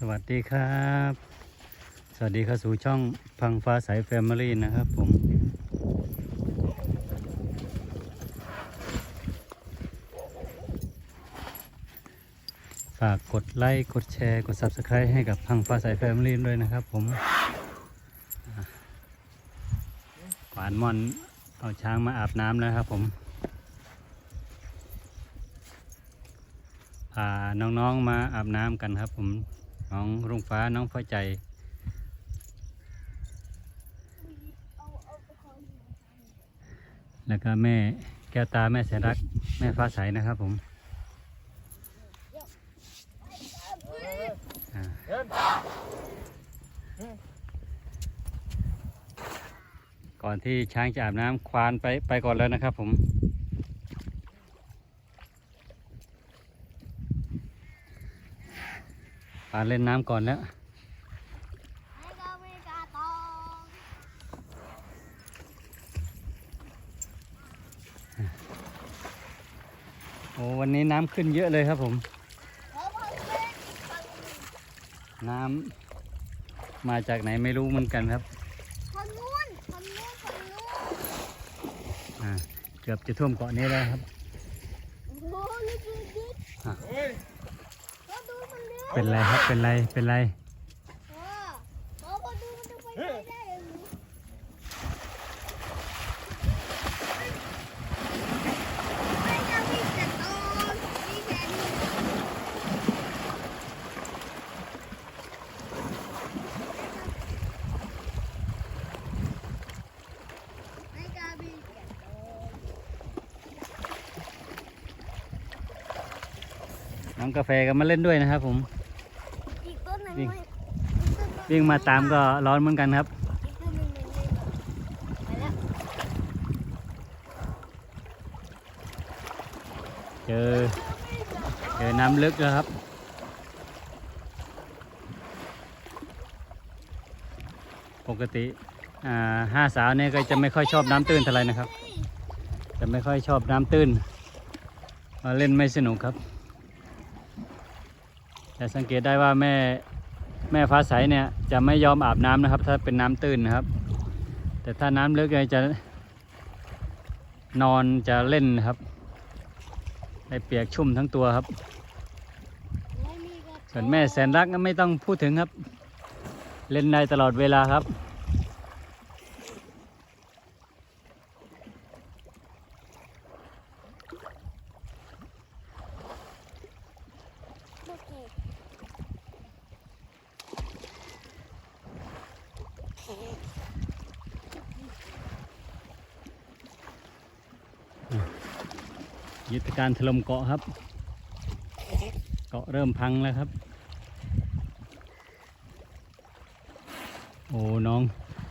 สวัสดีครับ สวัสดีครับสู่ช่องพังฟ้าใสแฟมิลี่นะครับผม ฝากกดไลค์กดแชร์กด Subscribe ให้กับพังฟ้าใสแฟมิลี่ด้วยนะครับผมขวานมอนเอาช้างมาอาบน้ำแล้วครับผมพาน้องๆมาอาบน้ำกันครับผม น้องรุ่งฟ้าน้องฟ้าใจ แล้วก็แม่แก้วตาแม่แสนรัก แม่ฟ้าใสนะครับผมก่อนที่ช้างจะอาบน้ำควานไปไปก่อนแล้วนะครับผมาเล่นน้ำก่อนแล้วให้กาเมกาตองโอ้วันนี้น้ำขึ้นเยอะเลยครับผมเขาพันเป็นน้ำมาจากไหนไม่รู้เหมือนกันครับคนนู้นคนนู้นคนนู้นอ่าเกือบจะท่วมเกาะนี้แล้วครับ เป็นไรครับ เป็นไร เป็นไร น้องกาแฟก็มาเล่นด้วยนะครับผม วิ่งไม่อีกต้นหนึ่งวิ่งมาตามก็ร้อนเหมือนกันครับ เจอเจอน้ำลึกแล้วครับปกติห้าสาวเนี่ยก็จะไม่ค่อยชอบน้ำตื้นเท่าไหร่นะครับ จะไม่ค่อยชอบน้ำตื้นเล่นไม่สนุกครับ แต่สังเกตได้ว่าแม่ แม่ฟ้าใสเนี่ยจะไม่ยอมอาบน้ำนะครับ ถ้าเป็นน้ำตื้นนะครับ แต่ถ้าน้ำลึกเลยจะนอนจะเล่นนะครับในเปียกชุ่มทั้งตัวครับ ส่วนแม่แสนรักก็ไม่ต้องพูดถึงครับ เล่นได้ตลอดเวลาครับ ยุทธการถล่มเกาะครับ เกาะเริ่มพังแล้วครับ โอ้น้อง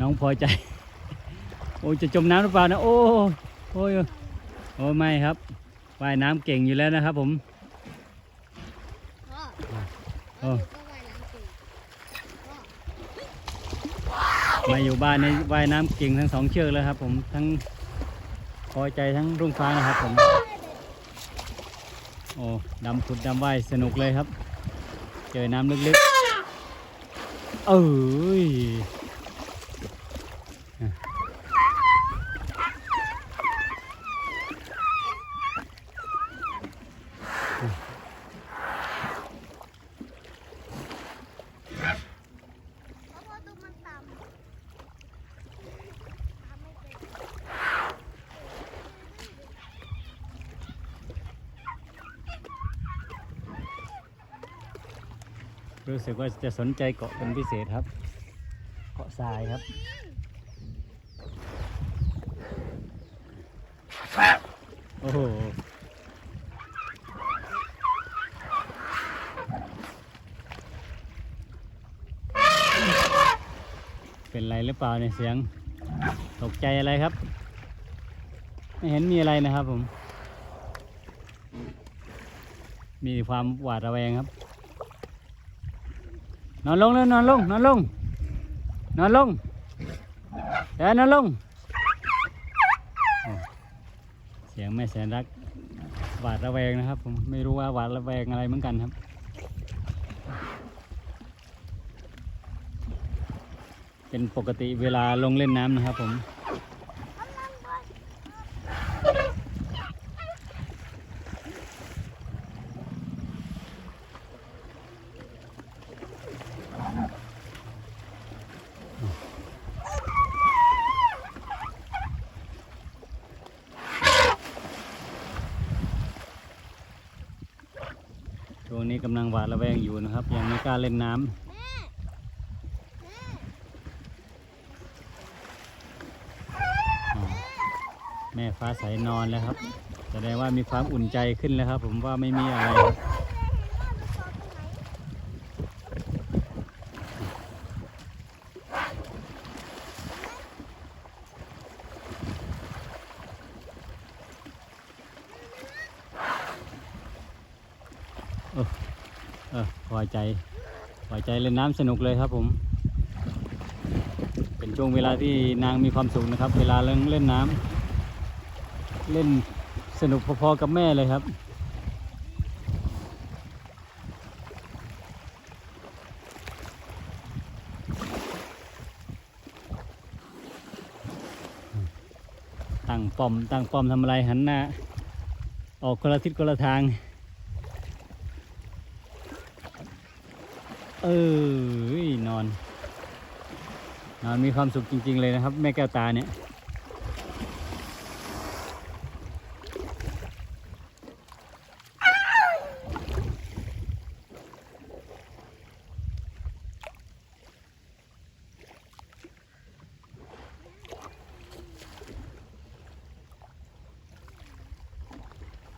น้องพอใจ โอ้จะจมน้ำหรือเปล่านะ โอ้โอ้ยโอ้ไม่ครับว่ายน้ำเก่งอยู่แล้วนะครับผมพ่อโอ้ก็ว่ายน้ำเก่งพ่อมาอยู่บ้านในว่ายน้ำเก่งทั้งสองเชือกแล้วครับ ผมทั้งพอใจทั้งรุ่งฟ้านะครับผม โอ้ดำขุดดำว่ายสนุกเลยครับ เจอน้ำลึกๆ เอ้ย เพราะว่าตัวมันต่ำทำไม่เป็น รู้สึกว่าจะสนใจเกาะเป็นพิเศษครับ เกาะทรายครับโอ้โหเป็นไรหรือเปล่าเนี่ยเสียงตกใจอะไรครับ ไม่เห็นมีอะไรนะครับผม มีความหวาดระแวงครับ นอนลงเลยนอนลงนอนลงนอนลงเดี๋ยวนอนลง เสียงแม่แสนรักหวาดระแวงนะครับผมไม่รู้ว่าหวาดระแวงอะไรเหมือนกันครับเป็นปกติเวลาลงเล่นน้ำนะครับผม ช่วงนี้กำลังหวาดระแวงอยู่นะครับ ยังไม่กล้าเล่นน้ำแม่ฟ้าใสนอนแล้วครับ แสดงว่ามีความอุ่นใจขึ้นแล้วครับ ผมว่าไม่มีอะไร ออเออพอใจพอใจเล่นน้ำสนุกเลยครับผม เป็นช่วงเวลาที่นางมีความสุขนะครับ เวลาเล่นเล่นน้ำเล่นสนุกพอๆกับแม่เลยครับตั้งป้อมตั้งป้อมทำอะไรหันหน้า ออกคนละทิศคนละทาง เออนอน นอนมีความสุขจริง ๆ เลยนะครับ แม่แก้วตาเนี่ย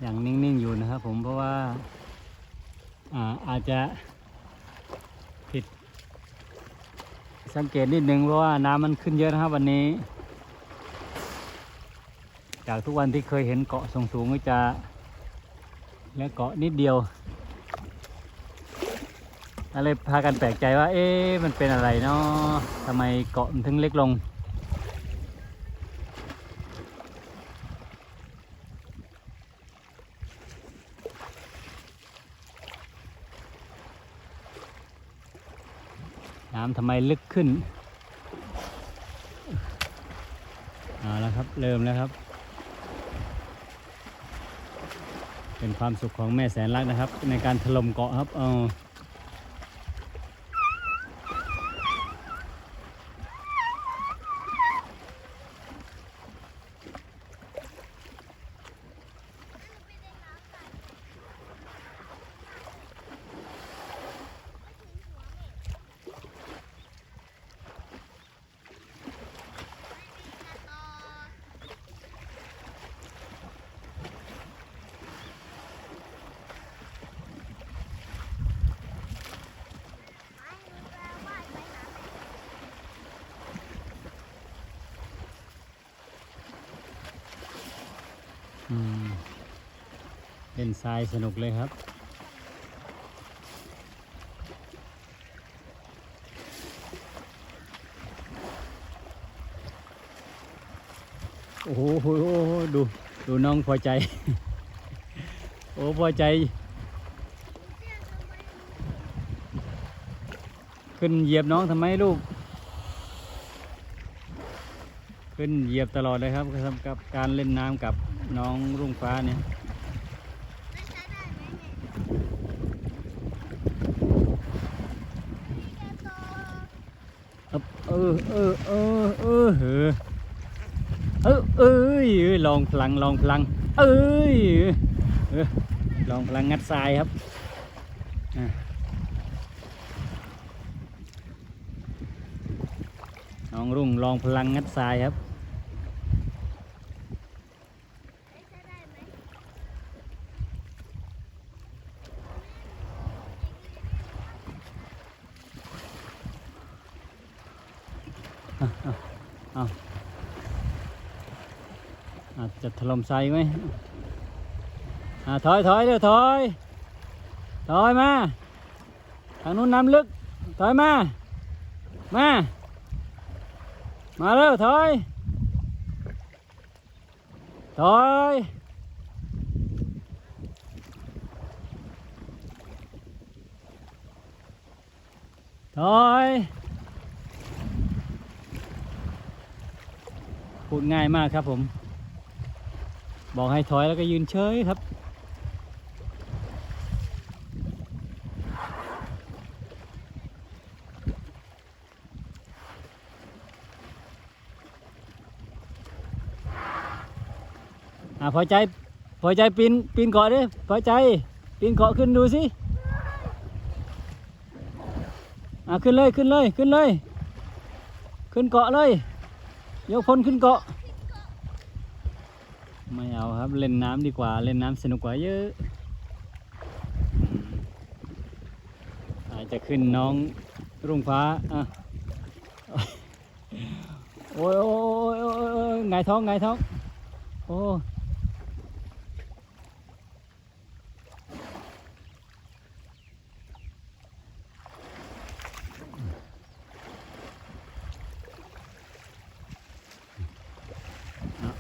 อย่างนิ่ง ๆ อยู่นะครับผมเพราะว่าอ่าอาจจะผิด สังเกตนิดนึงเพราะว่าน้ำมันขึ้นเยอะนะครับวันนี้ จากทุกวันที่เคยเห็นเกาะสูงๆก็จะและเกาะนิดเดียวก็เลยพากันแปลกใจว่า เอ๊ะมันเป็นอะไรเนาะทำไมเกาะมันถึงเล็กลงำทำไมลึกขึ้นเอาแล้วครับ เริ่มแล้วครับ เป็นความสุขของแม่แสนรักนะครับ ในการถล่มเกาะครับเอา เล่นทรายสนุกเลยครับโอ้โหโอ้โหดูดูน้องพอใจ โอ้พอใจ ขึ้นเหยียบน้องทำไมลูกขึ้นเหยียบตลอดเลยครับสำหรับการเล่นน้ำกับ น้องรุ่งฟ้าเนี่ยเอ่ออเออเออเออเออเออเอ้ยเอ้ยลองพลังลองพลัง เอ้ยเอลองพลังงัดทรายครับน้องรุ่งลองพลังงัดทรายครับ ไม่ใช้ได้ไหม เอาอาจจะถล่มทรายไหมอ่าถอยถอยเร็วถอยถอยมา ทางนู้นน้ำลึก ถอยมา มา มาเร็วถอย ถอยถอย พูดง่ายมากครับผม บอกให้ถอยแล้วก็ยืนเฉยครับ อ่าพอใจพอใจปีนปีนเกาะดิพอใจปีนเกาะขึ้นดูสิอ่าขึ้นเลยขึ้นเลยขึ้นเลย ขึ้นเกาะเลย ยกพลขึ้นเกาะ ไม่เอาครับเล่นน้ำดีกว่าเล่นน้ำสนุกกว่าเยอะอาจจะขึ้นน้องรุ่งฟ้าอะโอ้ยโอ้ยโอ้ยโอ้ยไงท้องไงท้องโอ้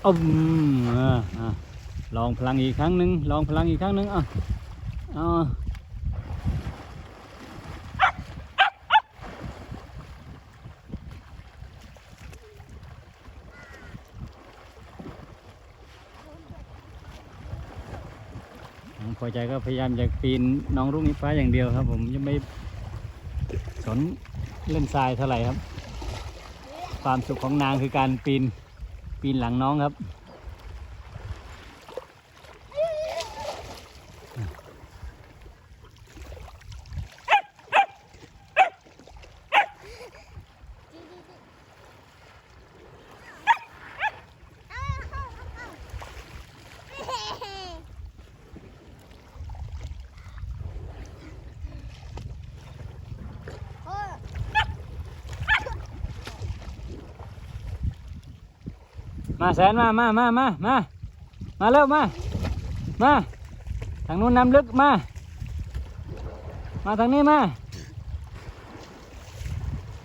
อืมอ่าลองพลังอีกครั้งหนึ่งลองพลังอีกครั้งหนึ่งอะอ่าพอใจก็พยายามจะปีนน้องรุ่งนี้ฟ้าอย่างเดียวครับ ผมยังไม่สนเล่นทรายเท่าไหร่ครับ ความสุขของนางคือการปีน ปีนหลังน้องครับ มาแสนมามามามามามาเร็วมามาทางนู้นน้ำลึกมา มาทางนี้มา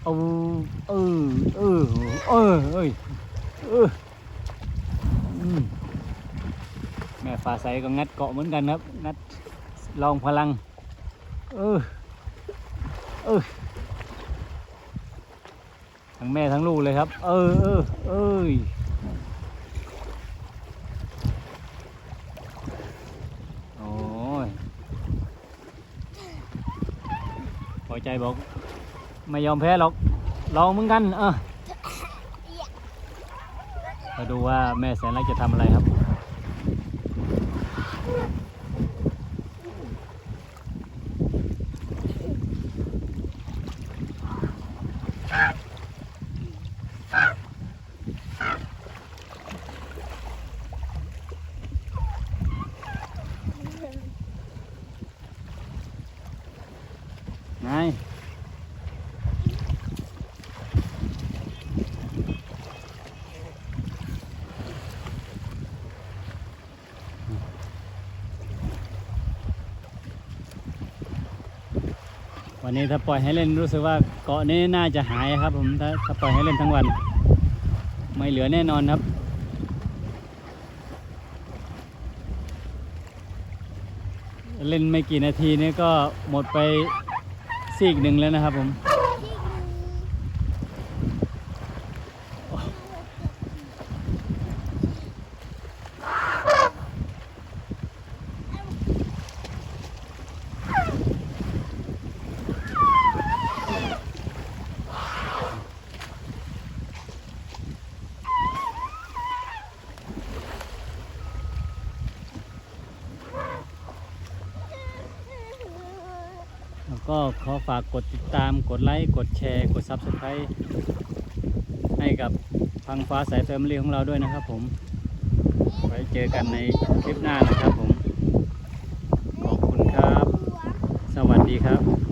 เอาเออเออเออเอ้ยเออแม่ฟ้าใสก็งัดเกาะเหมือนกันครับ งัดลองพลัง เออเออทั้งแม่ทั้งลูกเลยครับ เออเออเอ้ย โอ้ยพอใจบอก ไม่ยอมแพ้หรอกลองเหมือนกัน เออมาดูว่าแม่แสนรักจะทำอะไรครับ ไงวันนี้ถ้าปล่อยให้เล่นรู้สึกว่าเกาะนี้น่าจะหายครับ ผมถ้าถ้าปล่อยให้เล่นทั้งวัน ไม่เหลือแน่นอนครับ เล่นไม่กี่นาทีนี้ก็หมดไป ซีกหนึ่งแล้วนะครับผม ก็ขอฝากกดติดตามกดไลค์ กดแชร์ กด Subscribe ให้กับพังฟ้าสายแฟมิลี่ของเราด้วยนะครับผม ไว้เจอกันในคลิปหน้านะครับผม ขอบคุณครับ สวัสดีครับ